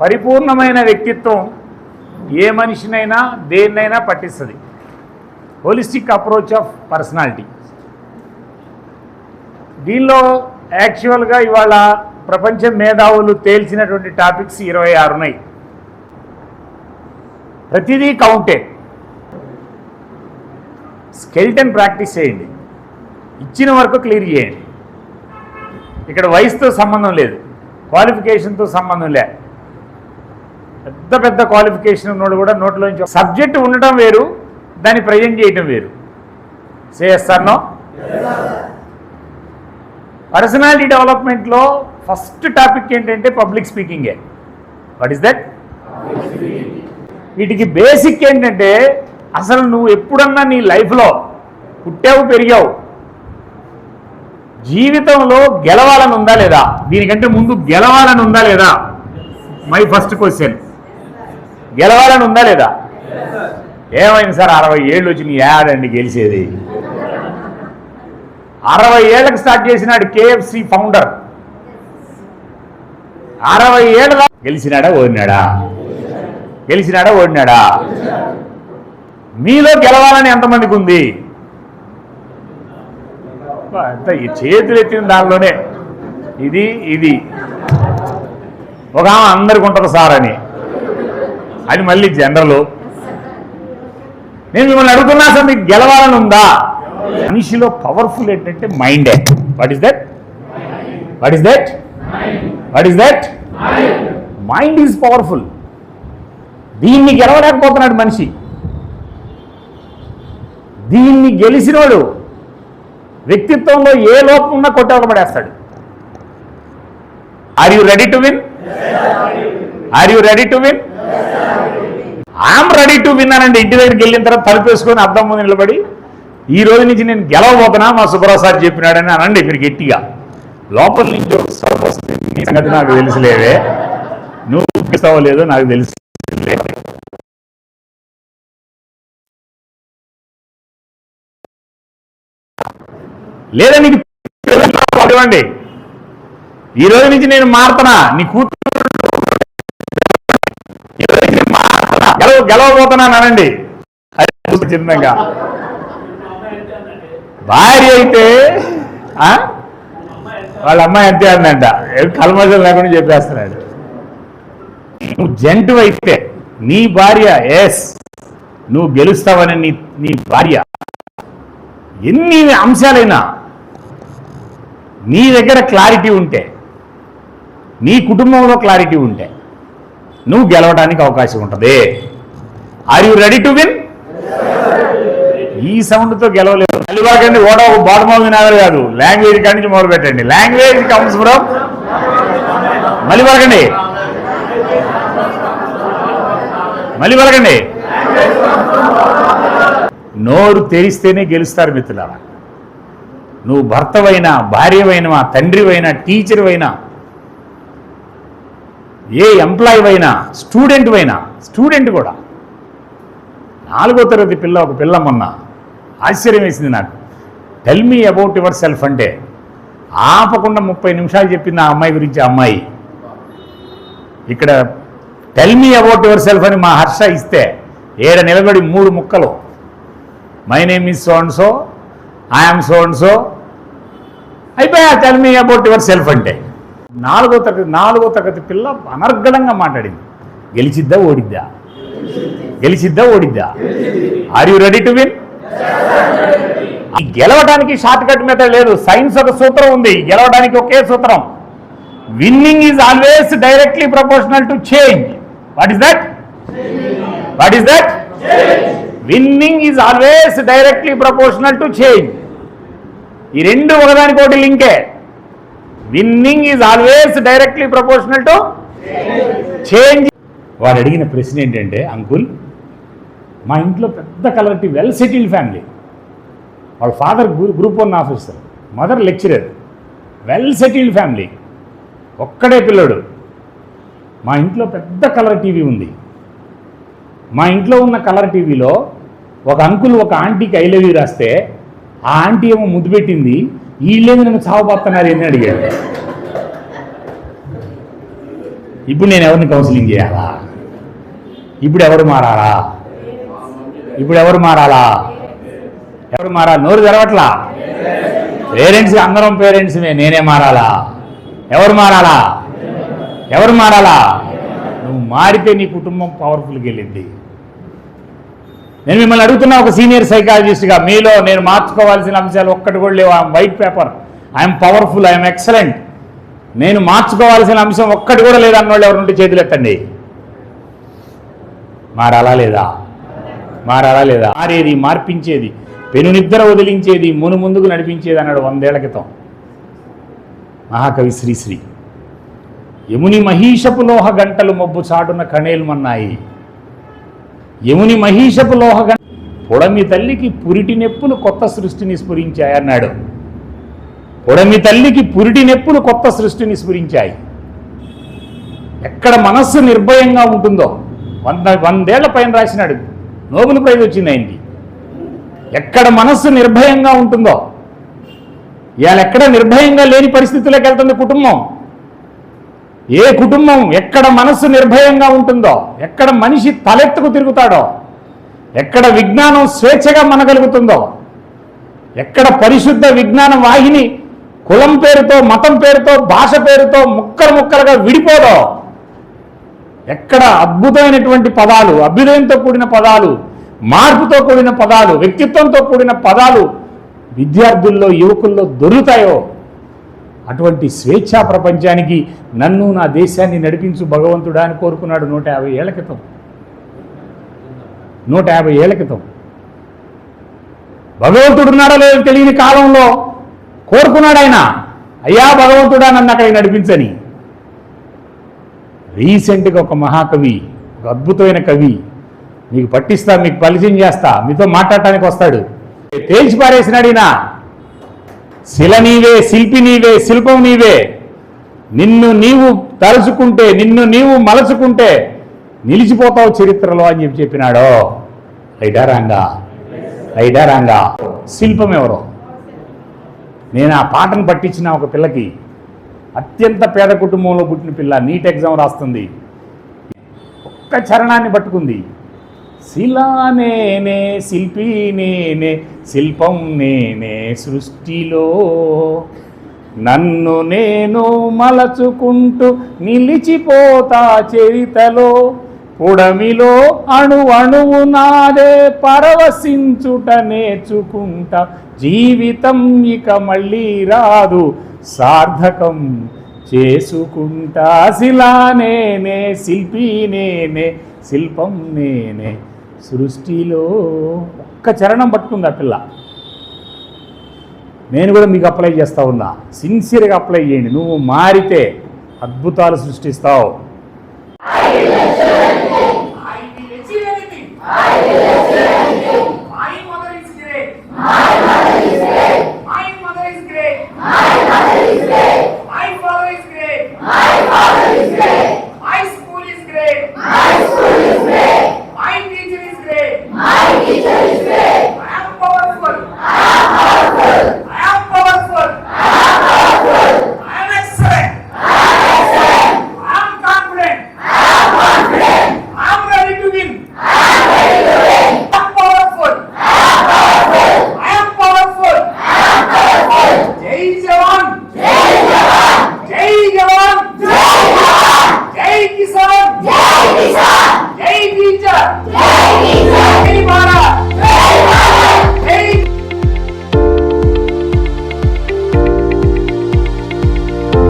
పరిపూర్ణమైన వ్యక్తిత్వం ఏ మనిషినైనా దేన్నైనా పట్టిస్తుంది. Holistic approach of personality. దీనిలో యాక్చువల్గా ఇవాళ ప్రపంచ మేధావులు తేల్చినటువంటి టాపిక్స్ ఇరవై ఆరున్నాయి. ప్రతిదీ కౌంటే. స్కెల్టన్ ప్రాక్టీస్ చేయండి. ఇచ్చిన వరకు క్లియర్ చేయండి. ఇక్కడ వయసుతో సంబంధం లేదు. క్వాలిఫికేషన్తో సంబంధం లేదు పెద్ద పెద్ద క్వాలిఫికేషన్ ఉన్నోడు కూడా నోట్లోంచి సబ్జెక్ట్ ఉండటం వేరు దాన్ని ప్రజెంట్ చేయటం వేరు. చేస్తానో పర్సనాలిటీ డెవలప్మెంట్లో ఫస్ట్ టాపిక్ ఏంటంటే పబ్లిక్ స్పీకింగే వాట్ ఈస్ దట్ వీటికి బేసిక్ ఏంటంటే అసలు నువ్వు ఎప్పుడన్నా నీ లైఫ్లో పుట్టావు పెరిగావు? జీవితంలో గెలవాలని ఉందా లేదా? దీనికంటే ముందు గెలవాలని ఉందా లేదా? మై ఫస్ట్ క్వశ్చన్ గెలవాలని ఉందా లేదా? ఏమైంది సార్ అరవై ఏళ్ళు వచ్చి నీ యాడండి గెలిచేది? అరవై ఏళ్ళకి స్టార్ట్ చేసినాడు కేఎఫ్సి ఫౌండర్ అరవై ఏళ్ళ గెలిచినాడా ఓడినాడా? గెలిచినాడా ఓడినాడా? మీలో గెలవాలని ఎంతమందికి ఉంది? చేతులు ఎత్తిన దానిలోనే. ఇది ఇది. ఒక ఆమె అందరికి ఉంటుంది సార్ అని. అది మళ్ళీ జనరల్. నేను మిమ్మల్ని అడుగుతున్నా సార్ మీకు గెలవాలని ఉందా మనిషిలో పవర్ఫుల్ ఏంటంటే మైండే what is that what is that what is that mind is powerful దీన్ని గెలవలేకపోతున్నాడు మనిషి. దీన్ని గెలిచినోడు వ్యక్తిత్వంలో ఏ లోపం ఉన్నా కొట్టవలబడేస్తాడు are you ready to win are you ready to win I'm ready to win అనండి. ఇంటి దగ్గరికి వెళ్ళిన తర్వాత తలుపేసుకొని అద్దం ముందు నిలబడి ఈ రోజు నుంచి నేను గెలవబోతున్నా మా సుబ్రావు సార్ చెప్పినాడని అనండి మీరు గట్టిగా. లోపల నుంచి ఒక వస్తుంది. నీ సంగతి నాకు తెలుసులేవే. నువ్వు గెలుస్తావో లేదో నాకు తెలుసు లేదా నీకు ఇవ్వండి ఈ రోజు నుంచి నేను మారుతున్నా. నీ కూతురు గెలవ చిన్నంగా అది భార్య అయితే ఆ? వాళ్ళ అమ్మాయి అంతే అందంట కల్మజం లేకుండా చెప్పేస్తున్నాడు. నువ్వు జంటు అయితే నీ భార్య ఎస్ నువ్వు గెలుస్తావని నీ నీ భార్య. ఎన్ని అంశాలైనా నీ దగ్గర క్లారిటీ ఉంటే నీ కుటుంబంలో క్లారిటీ ఉంటే నువ్వు గెలవడానికి అవకాశం ఉంటుంది. Are you ready to win ఈ సౌండ్తో గెలవలేదు మళ్ళీ ఓడ బాటమ్ ఆఫ్ వినాలి కాదు. లాంగ్వేజ్ కాడి నుంచి మొదలు పెట్టండి లాంగ్వేజ్ కమ్స్ ఫ్రమ్ మళ్ళీ పలకండి మళ్ళీ పలకండి నోరు తెరిస్తేనే గెలుస్తారు మిత్రులారా. నువ్వు భర్తవైనా భార్యవైనా తండ్రివైనా టీచర్వైనా ఏ ఎంప్లాయ్ అయినా స్టూడెంట్ అయినా స్టూడెంట్ కూడా నాలుగో తరగతి పిల్ల ఒక పిల్ల మొన్న. ఆశ్చర్యం వేసింది నాకు. Tell me about yourself అంటే ఆపకుండా ముప్పై నిమిషాలు చెప్పింది ఆ అమ్మాయి గురించి ఆ అమ్మాయి. ఇక్కడ tell me about yourself అని మా హర్ష ఇస్తే ఏడ నిలబడి మూడు ముక్కలు. My name is so and so I'm so and so అయిపోయా tell me about yourself అంటే. నాలుగో తరగతి నాలుగో తరగతి పిల్ల అనర్గళంగా మాట్లాడింది. గెలిచిద్దా ఓడిద్దా? గెలిచిద్దా ఓడిద్దా? Are you ready to win గెలవడానికి షార్ట్ కట్ మెథడ్ లేదు. సైన్స్ ఒక సూత్రం ఉంది. గెలవడానికి ఒకే సూత్రం. Winning is always directly proportional to change what is that what is that winning is always directly proportional to change ఈ రెండు ఒకదానికొకటి లింకే winning is always directly proportional to change వారు అడిగిన ప్రశ్న ఏంటంటే అంకుల్ మా ఇంట్లో పెద్ద కలర్టీ వెల్ సెటిల్డ్ ఫ్యామిలీ. వాళ్ళ father group one officer mother lecturer. Well settled family. ఒక్కడే పిల్లడు. మా ఇంట్లో పెద్ద కలర్ టీవీ ఉంది. మా ఇంట్లో ఉన్న కలర్ టీవీలో ఒక అంకుల్ ఒక ఆంటీకి ఐలవి రాస్తే ఆ ఆంటీ ఏమో ముద్దు పెట్టింది వీళ్ళేమి నన్ను చావబోతున్నారు అని అడిగాడు. ఇప్పుడు నేను ఎవరిని కౌన్సిలింగ్ చేయాలా? ఇప్పుడు ఎవరు మారాలా? ఇప్పుడు ఎవరు మారాలా? ఎవరు మారాలి? నోరు తెరవట్లా? పేరెంట్స్ అందరం పేరెంట్స్మే నేనే మారాలా? ఎవరు మారాలా? ఎవరు మారాలా? నువ్వు మారితే నీ కుటుంబం పవర్ఫుల్కి వెళ్ళింది. నేను మిమ్మల్ని అడుగుతున్నా ఒక సీనియర్ సైకాలజిస్ట్గా మీలో నేను మార్చుకోవాల్సిన అంశాలు ఒక్కటి కూడా లేవు. I'm white paper I'm powerful I'm excellent నేను మార్చుకోవాల్సిన అంశం ఒక్కటి కూడా లేదు అన్నోళ్ళు ఎవరు ఉంటే చేతులు ఎత్తండి మారాలా లేదా? మారాలా లేదా? మారేది మార్పించేది పెను నిద్ర వదిలించేది మును ముందుకు నడిపించేది అన్నాడు వందేళ్ళ క్రితం. మహాకవి శ్రీశ్రీ యముని మహీషపు లోహ గంటలు మబ్బు చాటున కణేలుమన్నాయి యముని మహీషపు లోహ గంట పొడమి తల్లికి పురిటి నెప్పులు కొత్త సృష్టిని స్ఫురించాయి అన్నాడు. పొడమి తల్లికి పురిటి నెప్పులు కొత్త సృష్టిని స్ఫురించాయి. ఎక్కడ మనస్సు నిర్భయంగా ఉంటుందో వంద వందేళ్ళ పైన రాసినాడు. నోబెల్ ప్రైజ్ వచ్చింది ఆయనకి ఎక్కడ మనస్సు నిర్భయంగా ఉంటుందో ఇవాళ ఎక్కడ నిర్భయంగా లేని పరిస్థితుల్లోకి వెళ్తుంది కుటుంబం. ఏ కుటుంబం ఎక్కడ మనస్సు నిర్భయంగా ఉంటుందో ఎక్కడ మనిషి తలెత్తుకు తిరుగుతాడో ఎక్కడ విజ్ఞానం స్వేచ్ఛగా మనగలుగుతుందో ఎక్కడ పరిశుద్ధ విజ్ఞాన వాహిని కులం పేరుతో మతం పేరుతో భాష పేరుతో ముక్కలు ముక్కలుగా విడిపోదో ఎక్కడ అద్భుతమైనటువంటి పదాలు అభ్యుదయంతో కూడిన పదాలు మార్పుతో కూడిన పదాలు వ్యక్తిత్వంతో కూడిన పదాలు విద్యార్థుల్లో యువకుల్లో దొరుకుతాయో? అటువంటి స్వేచ్ఛా ప్రపంచానికి నన్ను నా దేశాన్ని నడిపించు భగవంతుడా అని కోరుకున్నాడు నూట యాభై ఏళ్ళ క్రితం. నూట యాభై ఏళ్ళ క్రితం. భగవంతుడు ఉన్నాడో లేదో తెలియని కాలంలో కోరుకున్నాడు ఆయన. అయ్యా భగవంతుడా నన్ను అక్కడికి నడిపించని. రీసెంట్గా ఒక మహాకవి ఒక అద్భుతమైన కవి మీకు పట్టిస్తా మీకు పరిచయం చేస్తా మీతో మాట్లాడటానికి వస్తాడు. తేల్చి పారేసినాడు ఈయన. శిల నీవే శిల్పి నీవే శిల్పం నీవే. నిన్ను నీవు తలుచుకుంటే నిన్ను నీవు మలచుకుంటే నిలిచిపోతావు చరిత్రలో అని చెప్పి చెప్పినాడో. రైటా రాంగా? రైటా రాంగా? శిల్పం ఎవరో? నేను ఆ పాటను పట్టించిన ఒక పిల్లకి అత్యంత పేద కుటుంబంలో పుట్టిన పిల్ల నీట్ ఎగ్జామ్ రాస్తుంది. ఒక్క చరణాన్ని పట్టుకుంది. శిలా నేనే శిల్పి నేనే శిల్పం నేనే సృష్టిలో. నన్ను నేను మలచుకుంటూ నిలిచిపోతా చరితలో. పుడమిలో అణు అణువు నాదే పరవశించుట నేర్చుకుంటా. జీవితం ఇక మళ్ళీ రాదు. సార్థకం చేసుకుంటా శిలా నేనే శిల్పి నేనే శిల్పం నేనే. సృష్టిలో ఒక్క చరణం పట్టుకుంది ఆ పిల్ల. నేను కూడా మీకు అప్లై చేస్తా ఉన్నా. సిన్సియర్గా అప్లై చేయండి. నువ్వు మారితే అద్భుతాలు సృష్టిస్తావు.